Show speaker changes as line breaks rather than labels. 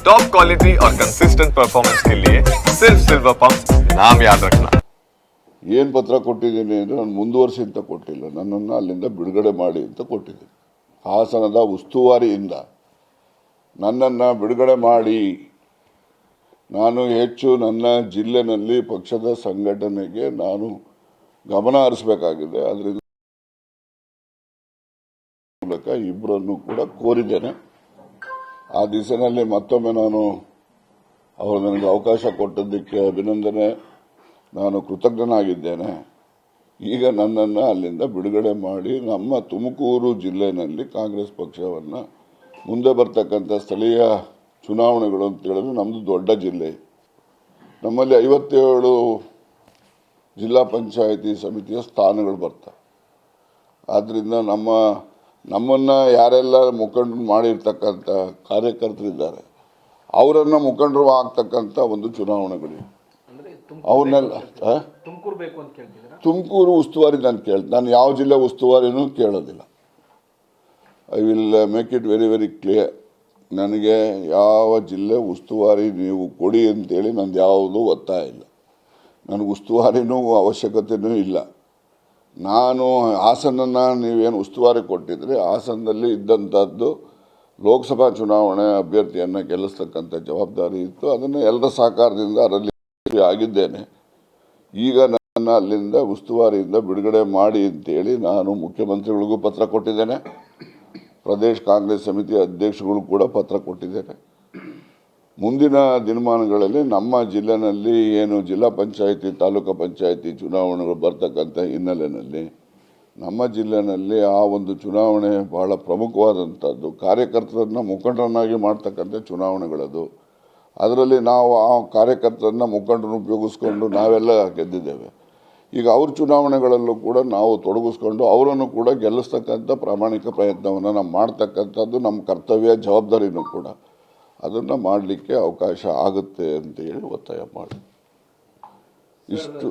Top quality और consistent performance के लिए सिर्फ सिल्वर पंप नाम याद रखना
ಏನು ಪತ್ರ ಕೊಟ್ಟಿದ್ದೀನಿ ಅಂದರೆ ನಾನು ಮುಂದುವರಿಸಿ ಅಂತ ಕೊಟ್ಟಿಲ್ಲ ನನ್ನನ್ನು ಅಲ್ಲಿಂದ ಬಿಡುಗಡೆ ಮಾಡಿ ಅಂತ ಕೊಟ್ಟಿದ್ದೀನಿ ಹಾಸನದ ಉಸ್ತುವಾರಿಯಿಂದ ನನ್ನನ್ನು ಬಿಡುಗಡೆ ಮಾಡಿ ನಾನು ಹೆಚ್ಚು ನನ್ನ ಜಿಲ್ಲೆನಲ್ಲಿ ಪಕ್ಷದ ಸಂಘಟನೆಗೆ ನಾನು ಗಮನ ಹರಿಸಬೇಕಾಗಿದೆ ಅದರಿಂದ ಮೂಲಕ ಇಬ್ಬರನ್ನು ಕೂಡ ಕೋರಿದ್ದೇನೆ ಆ ದಿಸಿನಲ್ಲಿ ಮತ್ತೊಮ್ಮೆ ನಾನು ಅವರು ನನಗೆ ಅವಕಾಶ ಕೊಟ್ಟದ್ದಕ್ಕೆ ಅಭಿನಂದನೆ. ನಾನು ಕೃತಜ್ಞನಾಗಿದ್ದೇನೆ. ಈಗ ನನ್ನನ್ನು ಅಲ್ಲಿಂದ ಬಿಡುಗಡೆ ಮಾಡಿ ನಮ್ಮ ತುಮಕೂರು ಜಿಲ್ಲೆಯಲ್ಲಿ ಕಾಂಗ್ರೆಸ್ ಪಕ್ಷವನ್ನು ಮುಂದೆ ಬರ್ತಕ್ಕಂಥ ಸ್ಥಳೀಯ ಚುನಾವಣೆಗಳು ಅಂತ ಹೇಳಿದ್ರೆ ನಮ್ಮದು ದೊಡ್ಡ ಜಿಲ್ಲೆ. ನಮ್ಮಲ್ಲಿ ಐವತ್ತೇಳು ಜಿಲ್ಲಾ ಪಂಚಾಯಿತಿ ಸಮಿತಿಯ ಸ್ಥಾನಗಳು ಬರ್ತವೆ. ಆದ್ದರಿಂದ ನಮ್ಮ ನಮ್ಮನ್ನು ಯಾರೆಲ್ಲ ಮುಖಂಡರು ಮಾಡಿರ್ತಕ್ಕಂಥ ಕಾರ್ಯಕರ್ತರಿದ್ದಾರೆ ಅವರನ್ನು ಮುಖಂಡರು ಆಗ್ತಕ್ಕಂಥ ಒಂದು ಚುನಾವಣೆಗಳು. ಅವ್ರನ್ನೆಲ್ಲ
ತುಮಕೂರು
ಉಸ್ತುವಾರಿ ನಾನು ಕೇಳ ನಾನು ಯಾವ ಜಿಲ್ಲೆ ಉಸ್ತುವಾರಿನೂ ಕೇಳೋದಿಲ್ಲ. I will make it very very clear. ನನಗೆ ಯಾವ ಜಿಲ್ಲೆ ಉಸ್ತುವಾರಿ ನೀವು ಕೊಡಿ ಅಂತೇಳಿ ನಂದು ಯಾವುದೂ ಒತ್ತಾಯ ಇಲ್ಲ. ನನಗೆ ಉಸ್ತುವಾರಿನೂ ಅವಶ್ಯಕತೆಯೂ ಇಲ್ಲ. ನಾನು ಹಾಸನನ್ನು ನೀವೇನು ಉಸ್ತುವಾರಿ ಕೊಟ್ಟಿದ್ರೆ ಹಾಸನದಲ್ಲಿ ಇದ್ದಂಥದ್ದು ಲೋಕಸಭಾ ಚುನಾವಣೆ ಅಭ್ಯರ್ಥಿಯನ್ನು ಗೆಲ್ಲಿಸ್ತಕ್ಕಂಥ ಜವಾಬ್ದಾರಿ ಇತ್ತು. ಅದನ್ನು ಎಲ್ಲರ ಸಹಕಾರದಿಂದ ಅದರಲ್ಲಿ ಆಗಿದ್ದೇನೆ. ಈಗ ನನ್ನ ಅಲ್ಲಿಂದ ಉಸ್ತುವಾರಿಯಿಂದ ಬಿಡುಗಡೆ ಮಾಡಿ ಅಂತೇಳಿ ನಾನು ಮುಖ್ಯಮಂತ್ರಿಗಳಿಗೂ ಪತ್ರ ಕೊಟ್ಟಿದ್ದೇನೆ. ಪ್ರದೇಶ ಕಾಂಗ್ರೆಸ್ ಸಮಿತಿ ಅಧ್ಯಕ್ಷಗಳು ಕೂಡ ಪತ್ರ ಕೊಟ್ಟಿದ್ದೇನೆ. ಮುಂದಿನ ದಿನಮಾನಗಳಲ್ಲಿ ನಮ್ಮ ಜಿಲ್ಲೆನಲ್ಲಿ ಏನು ಜಿಲ್ಲಾ ಪಂಚಾಯಿತಿ, ತಾಲೂಕು ಪಂಚಾಯಿತಿ ಚುನಾವಣೆಗಳು ಬರ್ತಕ್ಕಂಥ ಹಿನ್ನೆಲೆಯಲ್ಲಿ ನಮ್ಮ ಜಿಲ್ಲೆಯಲ್ಲಿ ಆ ಒಂದು ಚುನಾವಣೆ ಬಹಳ ಪ್ರಮುಖವಾದಂಥದ್ದು. ಕಾರ್ಯಕರ್ತರನ್ನು ಮುಖಂಡರನ್ನಾಗಿ ಮಾಡ್ತಕ್ಕಂಥ ಚುನಾವಣೆಗಳದು. ಅದರಲ್ಲಿ ನಾವು ಆ ಕಾರ್ಯಕರ್ತರನ್ನ ಮುಖಂಡರನ್ನು ಉಪಯೋಗಿಸ್ಕೊಂಡು ನಾವೆಲ್ಲ ಗೆದ್ದಿದ್ದೇವೆ. ಈಗ ಅವ್ರ ಚುನಾವಣೆಗಳಲ್ಲೂ ಕೂಡ ನಾವು ತೊಡಗಿಸ್ಕೊಂಡು ಅವರನ್ನು ಕೂಡ ಗೆಲ್ಲಿಸ್ತಕ್ಕಂಥ ಪ್ರಾಮಾಣಿಕ ಪ್ರಯತ್ನವನ್ನು ನಾವು ಮಾಡ್ತಕ್ಕಂಥದ್ದು ನಮ್ಮ ಕರ್ತವ್ಯ ಜವಾಬ್ದಾರಿನೂ ಕೂಡ. ಅದನ್ನು ಮಾಡಲಿಕ್ಕೆ ಅವಕಾಶ ಆಗುತ್ತೆ ಅಂತ ಹೇಳಿ ಒತ್ತಾಯ ಮಾಡಿ ಇಷ್ಟು.